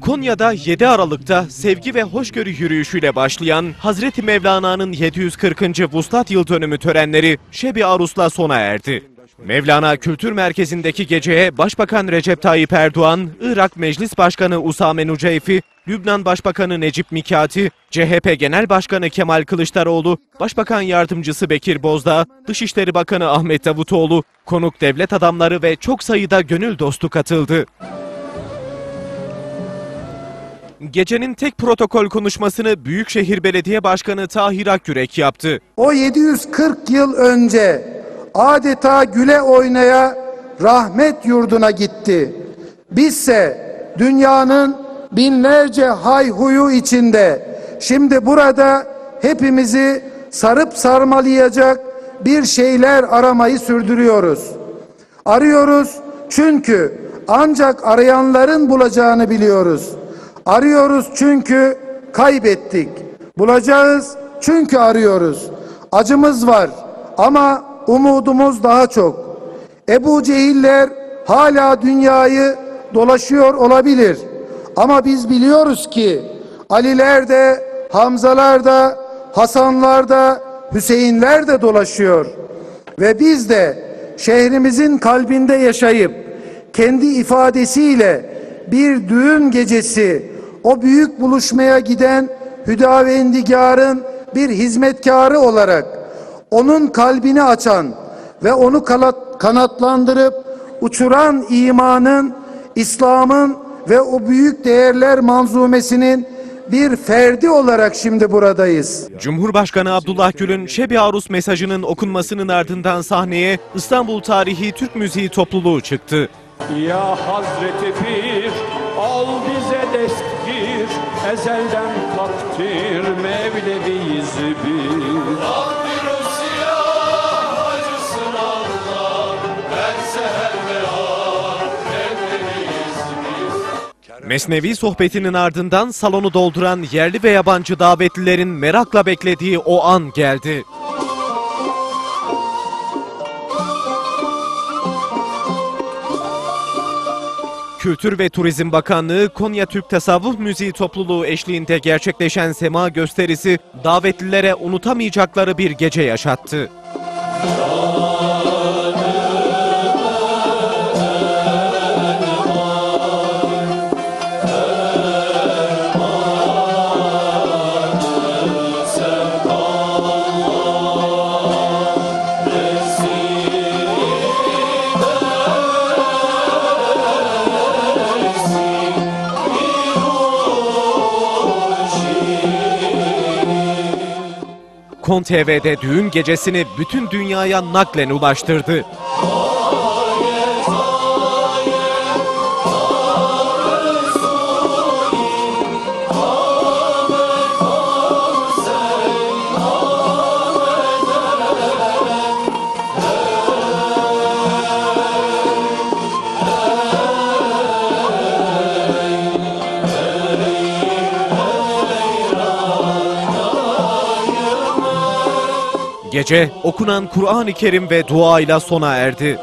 Konya'da 7 Aralık'ta sevgi ve hoşgörü yürüyüşüyle başlayan Hazreti Mevlana'nın 740. Vuslat Yıl Dönümü törenleri Şebi Arus'la sona erdi. Mevlana Kültür Merkezi'ndeki geceye Başbakan Recep Tayyip Erdoğan, Irak Meclis Başkanı Usame Nuceyfi, Lübnan Başbakanı Necip Mikati, CHP Genel Başkanı Kemal Kılıçdaroğlu, Başbakan Yardımcısı Bekir Bozdağ, Dışişleri Bakanı Ahmet Davutoğlu, konuk devlet adamları ve çok sayıda gönül dostu katıldı. Gecenin tek protokol konuşmasını Büyükşehir Belediye Başkanı Tahir Akgürek yaptı. O 740 yıl önce adeta güle oynaya rahmet yurduna gitti. Bizse dünyanın binlerce hayhuyu içinde şimdi burada hepimizi sarıp sarmalayacak bir şeyler aramayı sürdürüyoruz. Arıyoruz çünkü ancak arayanların bulacağını biliyoruz. Arıyoruz çünkü kaybettik. Bulacağız çünkü arıyoruz. Acımız var ama umudumuz daha çok. Ebu Cehiller hala dünyayı dolaşıyor olabilir. Ama biz biliyoruz ki Aliler de, Hamzalar da, Hasanlar da, Hüseyinler de dolaşıyor. Ve biz de şehrimizin kalbinde yaşayıp kendi ifadesiyle bir düğün gecesi o büyük buluşmaya giden Hüdavendigar'ın bir hizmetkarı olarak onun kalbini açan ve onu kanat- kanatlandırıp uçuran imanın, İslam'ın ve o büyük değerler manzumesinin bir ferdi olarak şimdi buradayız. Cumhurbaşkanı Abdullah Gül'ün Şebi Arus mesajının okunmasının ardından sahneye İstanbul Tarihi Türk Müziği Topluluğu çıktı. Ya Hazreti Pir al bize destgir ezelden takdir Mevleviyiz bir Mesnevi sohbetinin ardından salonu dolduran yerli ve yabancı davetlilerin merakla beklediği o an geldi. Kültür ve Turizm Bakanlığı Konya Türk Tasavvuf Müziği Topluluğu eşliğinde gerçekleşen sema gösterisi davetlilere unutamayacakları bir gece yaşattı. Kon TV'de düğün gecesini bütün dünyaya naklen ulaştırdı. Gece okunan Kur'an-ı Kerim ve dua ile sona erdi.